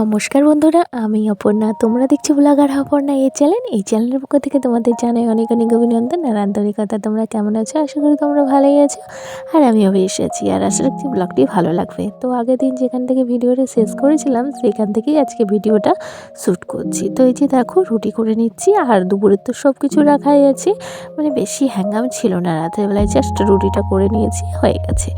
নমস্কার বন্ধুরা, আমি অপর্ণা। তোমরা দেখছ ব্লগার অপর্ণা এই চ্যানেল এই চ্যানেলের পক্ষ থেকে তোমাদের জানাই অনেক অনেক অভিনন্দন আর আন্তরিকতা। তোমরা কেমন আছো? আশা করি তোমরা ভালোই আছো আর আমিও বেশ আছি। আর আশা রাখছি ব্লগটি ভালো লাগবে। তো আগের দিন যেখান থেকে ভিডিওটা শেষ করেছিলাম, সেখান থেকেই আজকে ভিডিওটা শ্যুট করছি। তো এই যে দেখো, রুটি করে নিচ্ছি আর দুপুরের তো সব কিছু রাখাই আছে। মানে বেশি হ্যাঙ্গাম ছিল না। রাতের বেলায় জাস্ট রুটিটা করে নিয়েছি, হয়ে গেছে।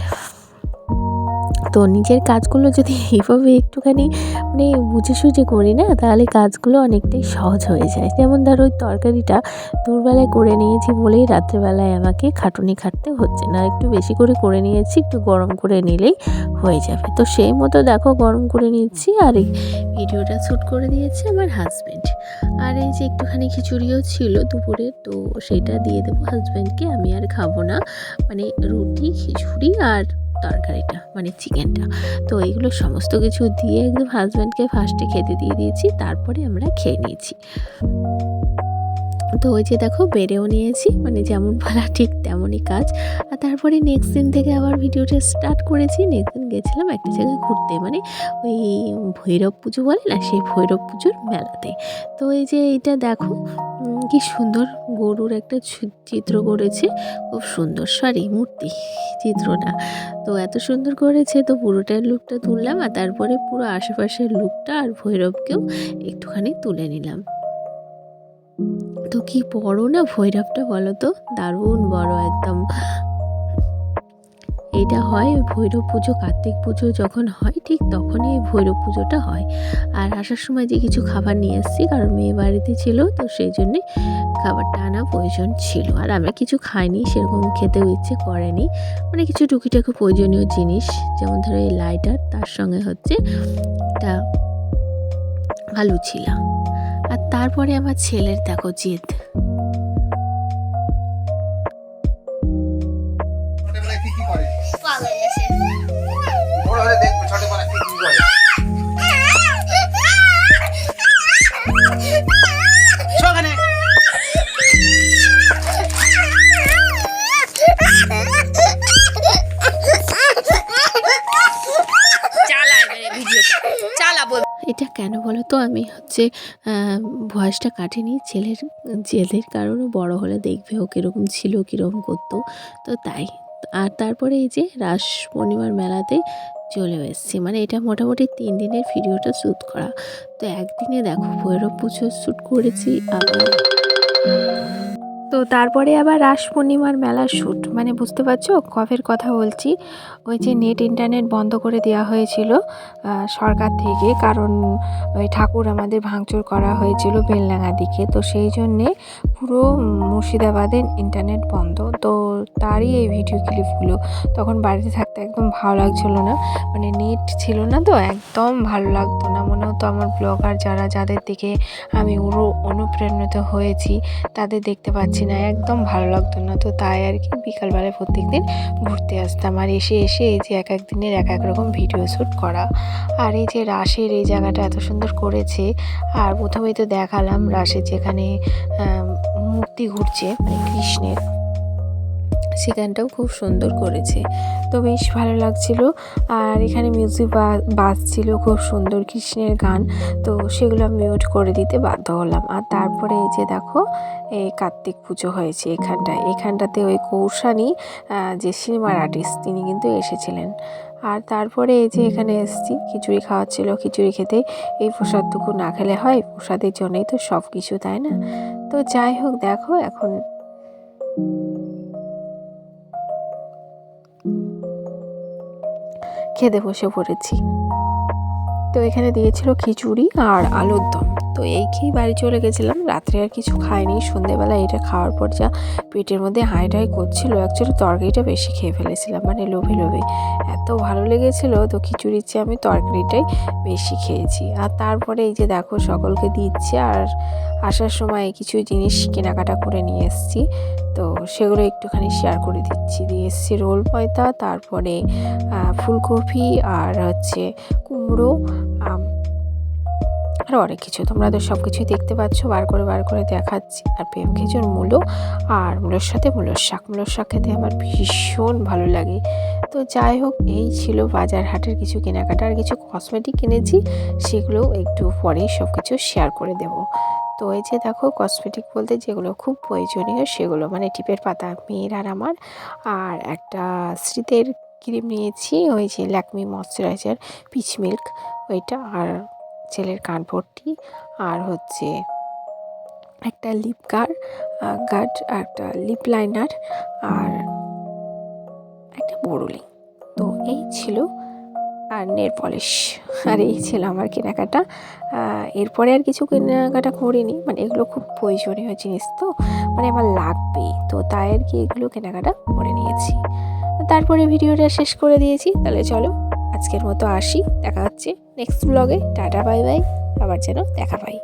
তো নিজের কাজগুলো যদি এইভাবে একটুখানি মানে বুঝে সুঝে করি না, তাহলে কাজগুলো অনেকটাই সহজ হয়ে যায়। যেমন ধরো ওই তরকারিটা দুপুরবেলায় করে নিয়েছি বলেই রাত্রেবেলায় আমাকে খাটুনি খাটতে হচ্ছে না। একটু বেশি করে করে নিয়েছি, একটু গরম করে নিলেই হয়ে যাবে। তো সেই মতো দেখো গরম করে নিচ্ছি আর এই ভিডিওটা শ্যুট করে দিয়েছে আমার হাজব্যান্ড আর এই যে একটুখানি খিচুড়িও ছিল দুপুরে, তো সেটা দিয়ে দেবো হাজব্যান্ডকে আমি আর খাব না। মানে রুটি, খিচুড়ি আর তরকারিটা মানে চিকেনটা। তো এইগুলো সমস্ত কিছু দিয়ে একদম হাজব্যান্ডকে ফার্স্টে খেতে দিয়ে দিয়েছি, তারপরে আমরা খেয়ে নিয়েছি। তো ওই যে দেখো, বেড়েও নিয়েছি মানে যেমন বলা ঠিক তেমনই কাজ। আর তারপরে নেক্সট দিন থেকে আবার ভিডিওটা স্টার্ট করেছি নেক্সট দিন গেছিলাম একটা জায়গায় ঘুরতে মানে ওই ভৈরব পুজো বলে না, সেই ভৈরব পুজোর মেলাতে। তো এই যে এইটা দেখো কি সুন্দর গরুর একটা চিত্র করেছে খুব সুন্দর সরি মূর্তি চিত্রটা। তো এত সুন্দর করেছে, তো পুরোটার লুকটা তুললাম আর তারপরে পুরো আশেপাশের লুকটা আর ভৈরবকেও একটুখানি তুলে নিলাম। তো কি বড় না ভৈরবটা বলো তো? দারুণ বড় একদম। এটা হয় ভৈরব পুজো, কার্তিক পুজো যখন হয়, ঠিক তখনই এই ভৈরব পুজোটা হয়। আর আসার সময় যে কিছু খাবার নিয়ে এসেছি, কারণ মেয়ে বাড়িতে ছিল, তো সেই জন্যে খাবারটা আনা প্রয়োজন ছিল। আর আমরা কিছু খাইনি, সেরকম খেতেও ইচ্ছে করেনি। মানে কিছু টুকিটাকি প্রয়োজনীয় জিনিস, যেমন ধরো এই লাইটার তার সঙ্গে হচ্ছে একটা আলু ছিলা। আর তারপরে আমার ছেলের, দেখো, জেদ। এটা কেন বলো তো আমি হচ্ছে ভয়েসটা কাটিনি। ছেলের জেলের কারণে বড় হলে দেখবে ও কীরকম ছিল, কীরকম করতো। তো তাই। আর তারপরে এই যে রাস পূর্ণিমার মেলাতে চলে এসেছি। মানে এটা মোটামুটি তিন দিনের ভিডিওটা শ্যুট করা। তো একদিনে দেখো, ভৈরব পুজো শ্যুট করেছি আবার তো তারপরে আবার রাস পূর্ণিমার মেলার শ্যুট। মানে বুঝতে পারছ? কফের কথা বলছি। ওই যে নেট ইন্টারনেট বন্ধ করে দেওয়া হয়েছিল সরকার থেকে। কারণ ওই ঠাকুর আমাদের ভাঙচুর করা হয়েছিল বেলডাঙা দিকে। তো সেই জন্যে পুরো মুর্শিদাবাদের ইন্টারনেট বন্ধ। তো তারই এই ভিডিও ক্লিপগুলো তখন বাড়িতে থাকতে একদম ভালো লাগছিল না। মানে নেট ছিল না তো, একদম ভালো লাগতো না। মনে হতো আমার ব্লগার যারা, যাদের দিকে আমি পুরো অনুপ্রেরণিত হয়েছি, তাদের দেখতে পাচ্ছি না। একদম ভালো লাগতো না। তো তাই আর কি বিকালবেলায় প্রত্যেক দিন ঘুরতে আসতাম। আর এসে এসে এই যে এক এক দিনের এক এক রকম ভিডিও শ্যুট করা। আর এই যে রাশের এই জায়গাটা এত সুন্দর করেছে, আর প্রথমেই তো দেখালাম রাসের যেখানে মূর্তি ঘুরছে মানে কৃষ্ণের। সেখানটাও খুব সুন্দর করেছে। তো বেশ ভালো লাগছিল। আর এখানে মিউজিক বাজছিল খুব সুন্দর কৃষ্ণের গান। তো সেগুলো মিউট করে দিতে বাধ্য হলাম। আর তারপরে এই যে দেখো, এই কার্তিক পুজো হয়েছে এখানটায়। এখানটাতে ওই কৌশানী যে সিনেমার আর্টিস্ট তিনি কিন্তু এসেছিলেন। আর তারপরে এই যে এখানে এসেছি, খিচুড়ি খাওয়াচ্ছিল, খিচুড়ি খেতে। এই প্রসাদটুকু না খেলে হয়, প্রসাদের জন্যই তো সব কিছু তাই না? তো যাই হোক, দেখো এখন। খেতে বসে পড়েছি। তো এখানে দিয়েছিল খিচুড়ি আর আলুর দম। তো এই খেয়ে বাড়ি চলে গেছিলাম। রাত্রে আর কিছু খাইনি। সন্ধেবেলা এটা খাওয়ার পর যা পেটের মধ্যে হাই টাই করছিল অ্যাকচুয়ালি তরকারিটা বেশি খেয়ে ফেলেছিলাম মানে লোভে লোভে। এত ভালো লেগেছিল তো খিচুড়ির চেয়ে আমি তরকারিটাই বেশি খেয়েছি। আর তারপরে এই যে দেখো সকলকে দিচ্ছে আর আসার সময় কিছু জিনিস কেনাকাটা করে নিয়ে এসেছি। তো সেগুলো একটুখানি শেয়ার করে দিচ্ছি। দিয়ে এসেছি রোল পয়তা, তারপরে ফুলকপি আর হচ্ছে কুমড়ো আরও অনেক কিছু। তোমরা তো সব কিছুই দেখতে পাচ্ছ, বার করে বার করে দেখাচ্ছি। আর প্রেম খেজুর মূলো আর মূলোর সাথে মূলোর শাক। মূলোর শাক খেতে আমার ভীষণ ভালো লাগে। তো যাই হোক, এই ছিল বাজার হাটের কিছু কেনাকাটা আর কিছু কসমেটিক কিনেছি। সেগুলো একটু পরেই সব কিছু শেয়ার করে দেব। তো এই যে দেখো কসমেটিক বলতে যেগুলো খুব প্রয়োজনীয়, সেগুলো মানে টিপের পাতা মেয়ের আর আমার। আর একটা স্মৃতের ক্রিম নিয়েছি, ওই যে ল্যাকমি ময়শ্চারাইজার, পিচ মিল্ক, ওইটা। আর ছেলের কানপট্টি আর হচ্ছে একটা লিপ গার্ড গার্ড একটা লিপ লাইনার আর একটা বোরোলিং তো এই ছিল আর নেল পলিশ আর এই ছিল আমার কেনাকাটা। এরপরে আর কিছু কেনাকাটা করিনি। মানে এগুলো খুব প্রয়োজনীয় জিনিস তো মানে আমার লাগবেই তো তাই আর কি এগুলো কেনাকাটা করে নিয়েছি। তারপরে ভিডিওটা শেষ করে দিয়েছি। তাহলে চলো আজকের মতো আসি দেখা হচ্ছে নেক্সট ব্লগে টাটা বাই বাই আবার যেন দেখা পাই